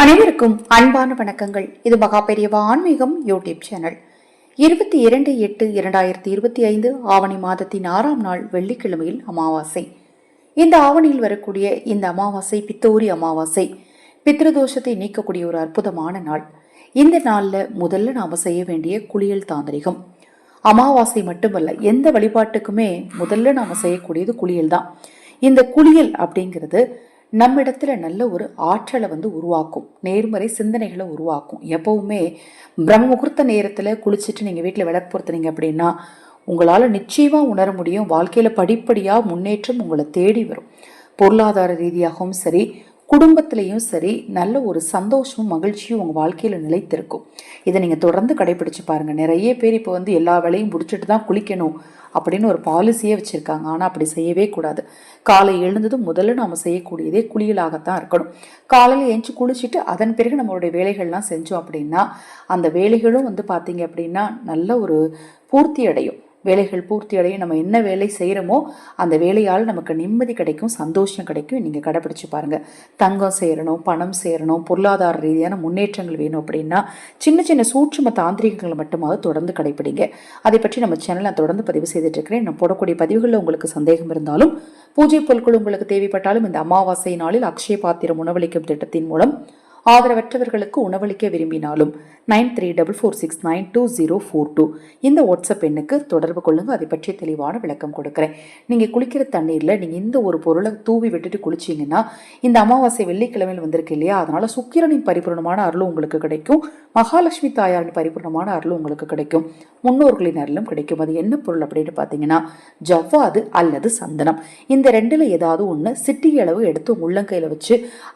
அனைவருக்கும் அன்பான வணக்கங்கள். இது மகா பெரியவா ஆன்மீகம் யூடியூப் சேனல். இருபத்தி இரண்டு எட்டு இரண்டாயிரத்தி இருபத்தி ஐந்து ஆவணி மாதத்தின் ஆறாம் நாள் வெள்ளிக்கிழமையில் அமாவாசை. இந்த ஆவணியில் வரக்கூடிய இந்த அமாவாசை பித்தோரி அமாவாசை பித்ருதோஷத்தை நீக்கக்கூடிய ஒரு அற்புதமான நாள். இந்த நாளில் முதல்ல நாம் செய்ய வேண்டிய குளியல் தாந்திரிகம். அமாவாசை மட்டுமல்ல எந்த வழிபாட்டுக்குமே முதல்ல நாம் செய்யக்கூடியது குளியல் தான். இந்த குளியல் அப்படிங்கிறது நம்மிடத்தில் நல்ல ஒரு ஆற்றலை வந்து உருவாக்கும் நேர்மறை சிந்தனைகளை உருவாக்கும். எப்பவுமே பிரம்ம முகூர்த்த நேரத்தில் குளிச்சுட்டு நீங்கள் வீட்டில் விளக்கு பொறுத்துனீங்க அப்படின்னா உங்களால் நிச்சயமாக உணர முடியும். வாழ்க்கையில் படிப்படியாக முன்னேற்றம் உங்களை தேடி வரும். பொருளாதார ரீதியாகவும் சரி குடும்பத்திலையும் சரி நல்ல ஒரு சந்தோஷமும் மகிழ்ச்சியும் உங்கள் வாழ்க்கையில் நிலைத்திருக்கும். இதை நீங்கள் தொடர்ந்து கடைபிடிச்சு பாருங்கள் நிறைய பேர் இப்போ வந்து எல்லா வேலையும் முடிச்சுட்டு தான் குளிக்கணும் அப்படின்னு ஒரு பாலிசியே வச்சுருக்காங்க. ஆனால் அப்படி செய்யவே கூடாது. காலை எழுந்ததும் முதல்ல நாம் செய்யக்கூடியதே குளியலாகத்தான் இருக்கணும். காலையில் ஏஞ்சி குளிச்சுட்டு அதன் பிறகு நம்மளுடைய வேலைகள்லாம் செஞ்சோம் அப்படின்னா அந்த வேலைகளும் வந்து பார்த்தீங்க அப்படின்னா நல்ல ஒரு பூர்த்தி அடையும். வேலைகள் பூர்த்தி அடையும் நம்ம என்ன வேலை செய்கிறோமோ அந்த வேலையால் நமக்கு நிம்மதி கிடைக்கும் சந்தோஷம் கிடைக்கும். நீங்கள் கடைப்பிடிச்சு பாருங்கள் தங்கம் சேரணும் பணம் சேரணும் பொருளாதார ரீதியான முன்னேற்றங்கள் வேணும் அப்படின்னா சின்ன சின்ன சூட்சும தாந்திரிகங்களை மட்டுமாவது தொடர்ந்து கடைப்பிடிங்க அதை பற்றி நம்ம சேனலில் நான் தொடர்ந்து பதிவு செய்துட்ருக்கிறேன் நான் போடக்கூடிய பதிவுகளில் உங்களுக்கு சந்தேகம் இருந்தாலும் பூஜை பொருட்கள் உங்களுக்கு தேவைப்பட்டாலும் இந்த அமாவாசை நாளில் அக்ஷய பாத்திரம் உணவளிக்கும் திட்டத்தின் மூலம் ஆதரவற்றவர்களுக்கு உணவளிக்க விரும்பினாலும் nine three double four six nine two zero four two. இந்த வாட்ஸ்அப் எண்ணுக்கு தொடர்பு கொள்ளுங்க. அதை பற்றி தெளிவான விளக்கம் கொடுக்குறேன். நீங்கள் குளிக்கிற தண்ணீரில் நீங்கள் இந்த ஒரு பொருளை தூவி விட்டுட்டு குளிச்சிங்கன்னா இந்த அமாவாசை வெள்ளிக்கிழமையில் வந்திருக்கு இல்லையா? அதனால் சுக்கிரனின் பரிபூர்ணமான அருளும் உங்களுக்கு கிடைக்கும். மகாலட்சுமி தாயாரின் பரிபூர்ணமான அருளும் உங்களுக்கு கிடைக்கும். முன்னோர்களின் அருளும் கிடைக்கும். அது என்ன பொருள் அப்படின்னு பார்த்தீங்கன்னா ஜவ்வாது அல்லது சந்தனம். இந்த ரெண்டில் ஏதாவது ஒன்று சிட்டி அளவு எடுத்து உங்கள் உள்ளங்கையில் வச்சு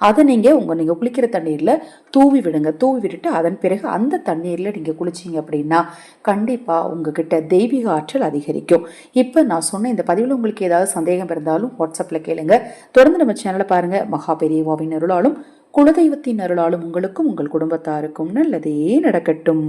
அதை நீங்கள் உங்கள் நீங்கள் குளிக்கிற தண்ணீரில் தூவி விடுங்க. தூவி விட்டுட்டு அதன் பிறகு அந்த தண்ணீரில் நீங்கள் குளிச்சிங்க அப்படின்னா கண்டிப்பாக உங்ககிட்ட தெய்வீக ஆற்றல் அதிகரிக்கும். இப்போ நான் சொன்ன இந்த பதிவில் உங்களுக்கு ஏதாவது சந்தேகம் இருந்தாலும் வாட்ஸ்அப்பில் கேளுங்க. தொடர்ந்து நம்ம சேனலை பாருங்கள் மகா பெரியவாவின் அருளாலும் குலதெய்வத்தின் அருளாலும் உங்களுக்கும் உங்கள் குடும்பத்தாருக்கும் நல்லதே நடக்கட்டும்.